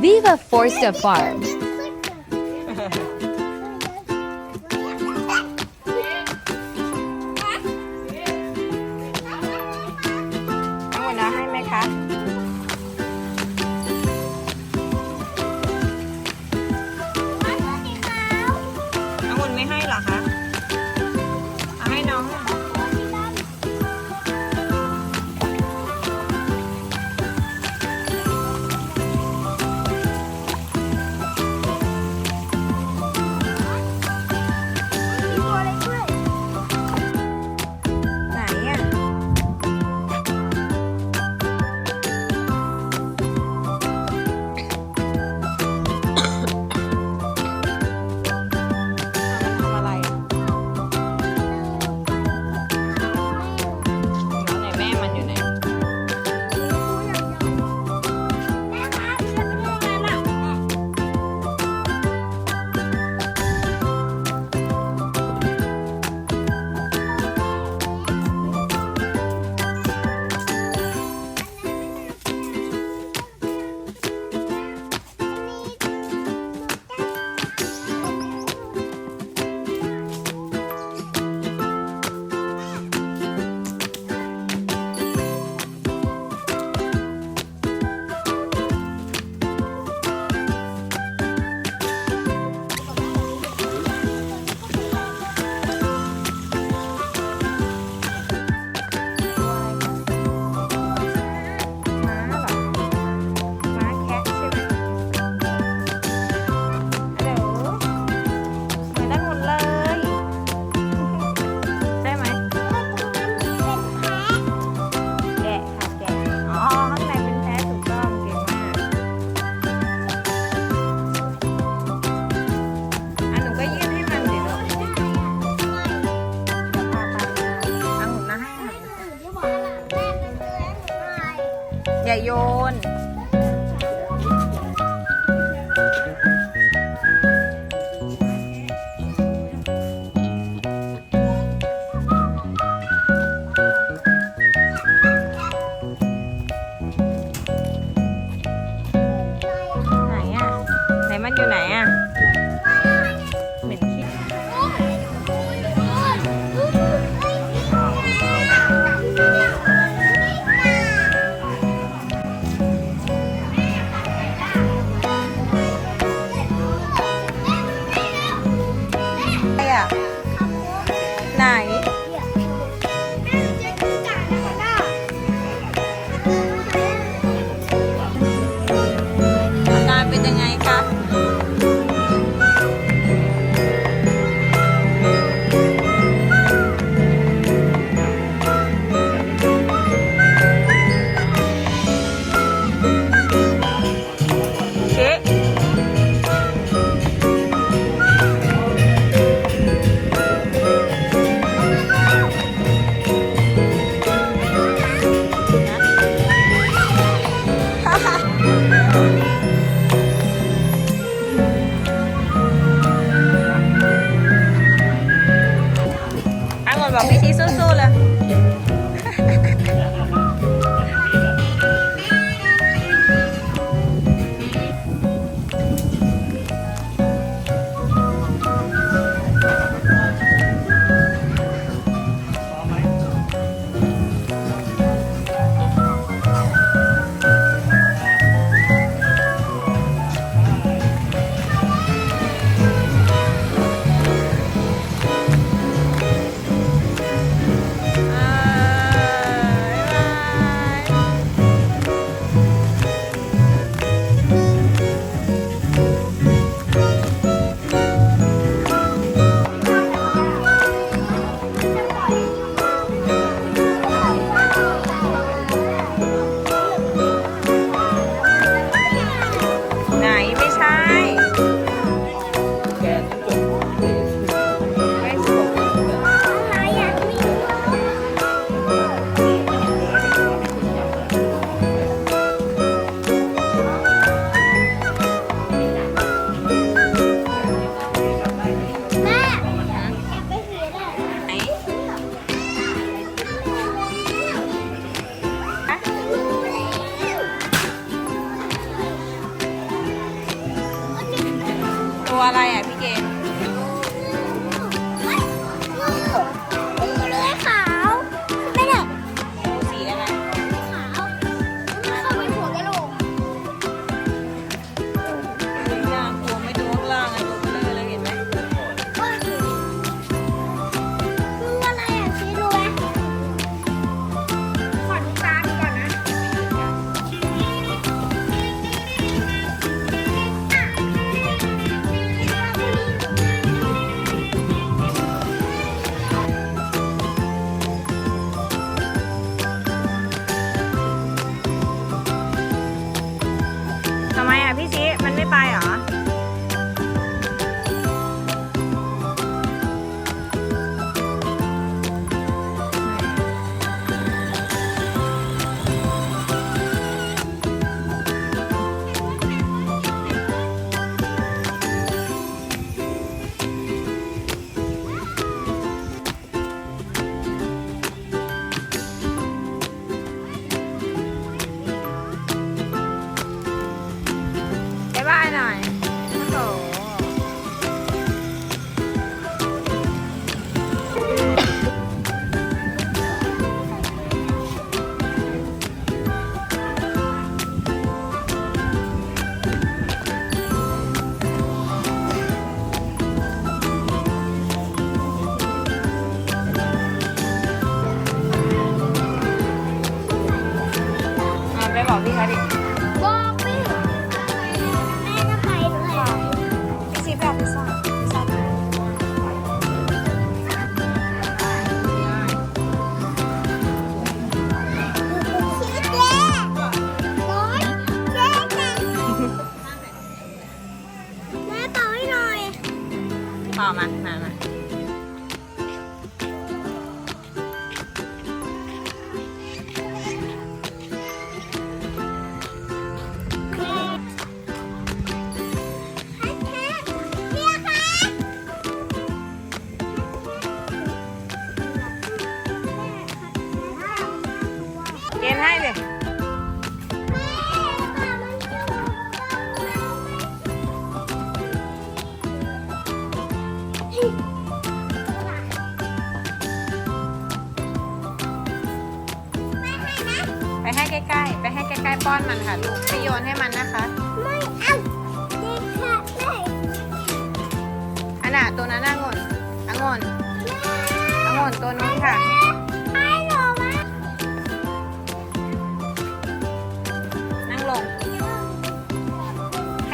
Viva Forsta Farm. Thank you. องุ่นไม่ให้เหรอคะ อะไรอะพี่เกม บอกพี่เขาดิบอกไม่แม่จะไปด้วยพี่ชี้ไปเอาพิซซ่าพิซซ่าไปชีสเล่ร้อยเจ๊จังแม่เป่าให้หน่อยพอมามามา เกณฑ์ให้เลยไปให้ใกล้ๆ ไปให้ใกล้ๆ ป้อนมันค่ะ ลูกไม่โยนให้มันนะคะ ไม่เอาเด็กค่ะแม่อันน่ะตัวนั้นองุ่นองุ่นองุ่นตัวนู้นค่ะ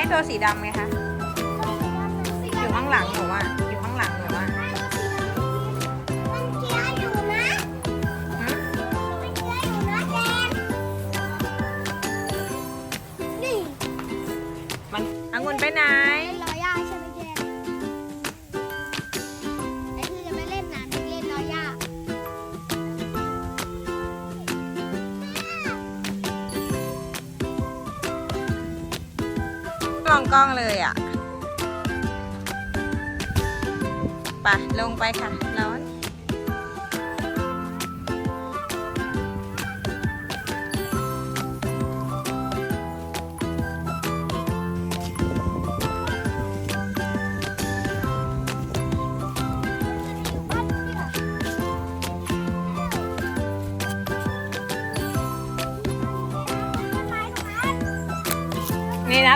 ให้ตัวสีดำไงคะ อยู่ข้างหลังหนูอะ อยู่ข้างหลังหนูอะมันเคี้ยวอยู่นะหึมันเคี้ยวอยู่นะแดงนี่มันองุ่นไปไหน องกล้องเลยอะ ไป ลงไปค่ะ ร้อน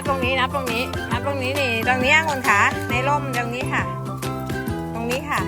บตรงนี้นับตรงนี้นับตรงนี้นี่ ตรงนี้องุ่นขาในร่มตรงนี้ค่ะ ตรงนี้ค่ะ